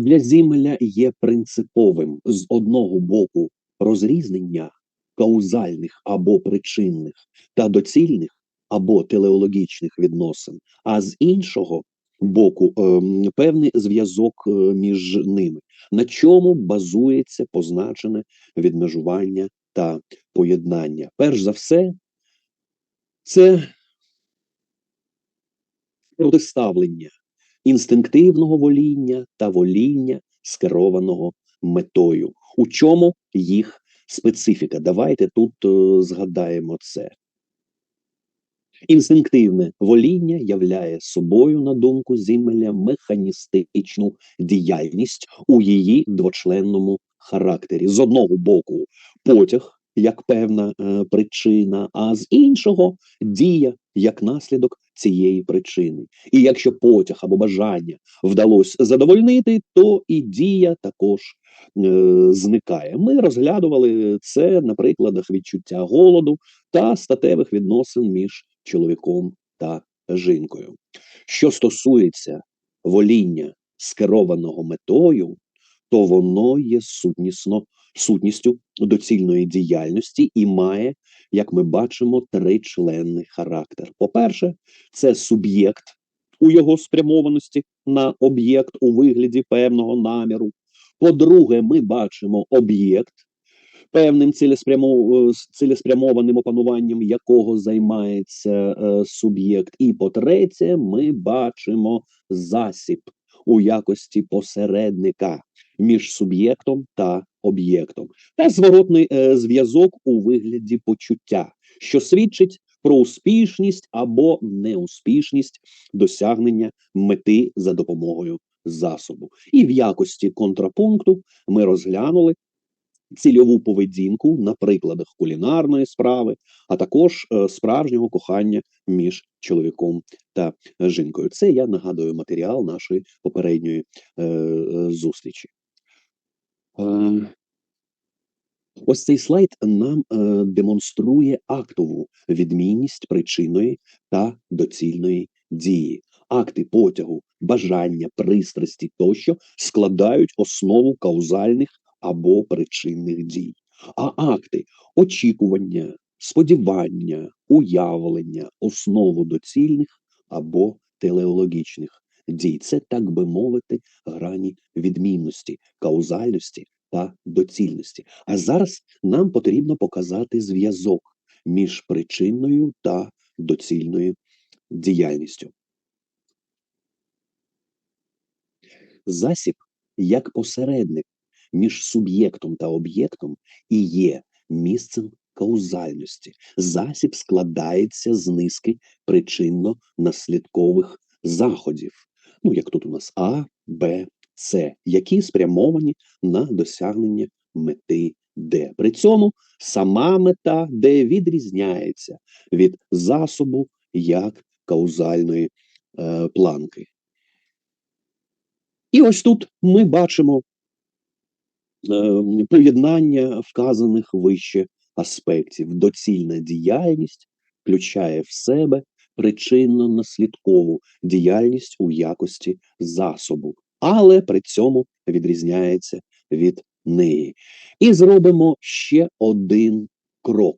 для Зімеля є принциповим з одного боку розрізнення каузальних або причинних та доцільних або телеологічних відносин, а з іншого боку ем, певний зв'язок е, між ними, на чому базується позначене відмежування та поєднання. Перш за все, це протиставлення інстинктивного воління та воління, скерованого метою. У чому їх специфіка? Давайте тут е, згадаємо це. Інстинктивне воління являє собою, на думку Зіммеля, механістичну діяльність у її двочленному характері. З одного боку, потяг як певна е, причина, а з іншого дія як наслідок цієї причини. І якщо потяг або бажання вдалося задовольнити, то і дія також е, зникає. Ми розглядували це на прикладах відчуття голоду та статевих відносин між чоловіком та жінкою. Що стосується воління скерованого метою, то воно є сутнісно сутністю доцільної діяльності і має, як ми бачимо, тричленний характер. По-перше, це суб'єкт у його спрямованості на об'єкт у вигляді певного наміру. По-друге, ми бачимо об'єкт. Певним цілеспрямованим опануванням якого займається е, суб'єкт, і по-третє, ми бачимо засіб у якості посередника між суб'єктом та об'єктом, та зворотний е, зв'язок у вигляді почуття, що свідчить про успішність або неуспішність досягнення мети за допомогою засобу. І в якості контрапункту ми розглянули. Цільову поведінку на прикладах кулінарної справи, а також е, справжнього кохання між чоловіком та жінкою. Це я нагадую матеріал нашої попередньої е, е зустрічі. Ось цей слайд нам е, демонструє актову відмінність причинної та доцільної дії. Акти потягу, бажання, пристрасті тощо складають основу каузальних або причинних дій. А акти очікування, сподівання, уявлення, основу доцільних або телеологічних дій. Це, так би мовити, грані відмінності, каузальності та доцільності. А зараз нам потрібно показати зв'язок між причинною та доцільною діяльністю. Засіб як посередник між суб'єктом та об'єктом і є місцем каузальності. Засіб складається з низки причинно-наслідкових заходів. Ну, як тут у нас А, Б, С, які спрямовані на досягнення мети Д. При цьому сама мета Д відрізняється від засобу як каузальної е, планки. І ось тут ми бачимо поєднання вказаних вище аспектів. Доцільна діяльність включає в себе причинно-наслідкову діяльність у якості засобу, але при цьому відрізняється від неї. І зробимо ще один крок.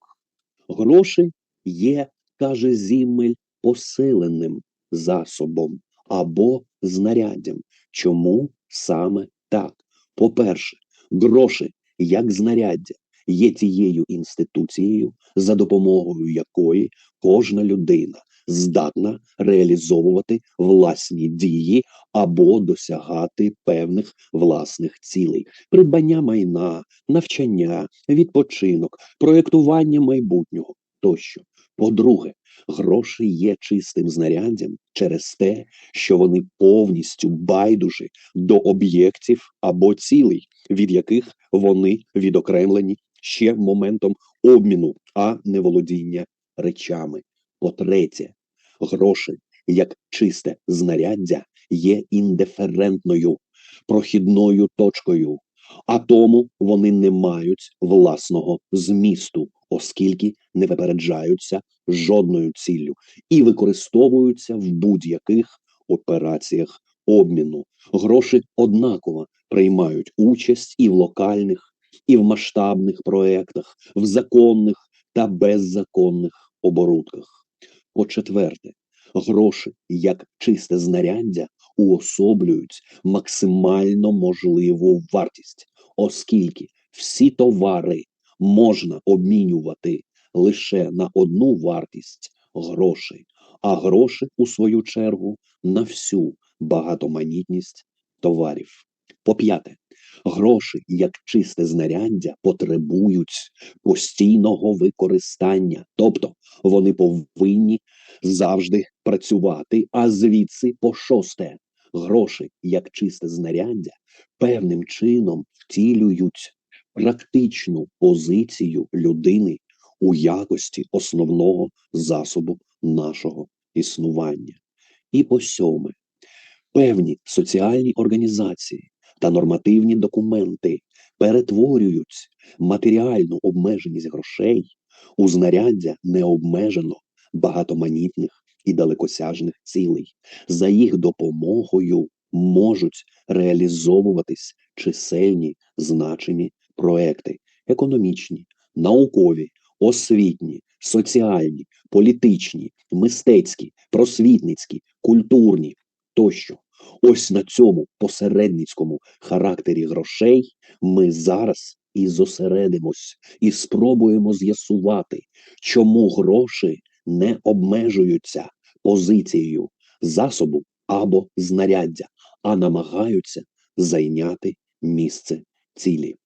Гроші є, каже Зіммель, посиленим засобом або знаряддям. Чому саме так? По-перше, гроші як знаряддя є тією інституцією, за допомогою якої кожна людина здатна реалізовувати власні дії або досягати певних власних цілей, придбання майна, навчання, відпочинок, проєктування майбутнього тощо. По-друге, гроші є чистим знаряддям через те, що вони повністю байдужі до об'єктів або цілей, від яких вони відокремлені ще моментом обміну, а не володіння речами. По-третє, гроші як чисте знаряддя є індиферентною прохідною точкою, а тому вони не мають власного змісту, оскільки не випереджаються жодною ціллю і використовуються в будь-яких операціях обміну. Гроші однаково приймають участь і в локальних, і в масштабних проектах, в законних та беззаконних оборудках. По-четверте, гроші як чисте знаряддя уособлюють максимально можливу вартість, оскільки всі товари можна обмінювати лише на одну вартість грошей, а гроші, у свою чергу, на всю багатоманітність товарів. По п'яте, гроші як чисте знаряддя потребують постійного використання, тобто вони повинні завжди працювати. А звідси по шосте, гроші як чисте знаряддя певним чином втілюють практичну позицію людини у якості основного засобу нашого існування. І по сьоме, певні соціальні організації та нормативні документи перетворюють матеріальну обмеженість грошей у знаряддя необмежено багатоманітних і далекосяжних цілей. За їх допомогою можуть реалізовуватись чисельні значені проекти економічні, наукові, освітні, соціальні, політичні, мистецькі, просвітницькі, культурні тощо. Ось на цьому посередницькому характері грошей ми зараз і зосередимось, і спробуємо з'ясувати, чому гроші не обмежуються позицією засобу або знаряддя, а намагаються зайняти місце цілі.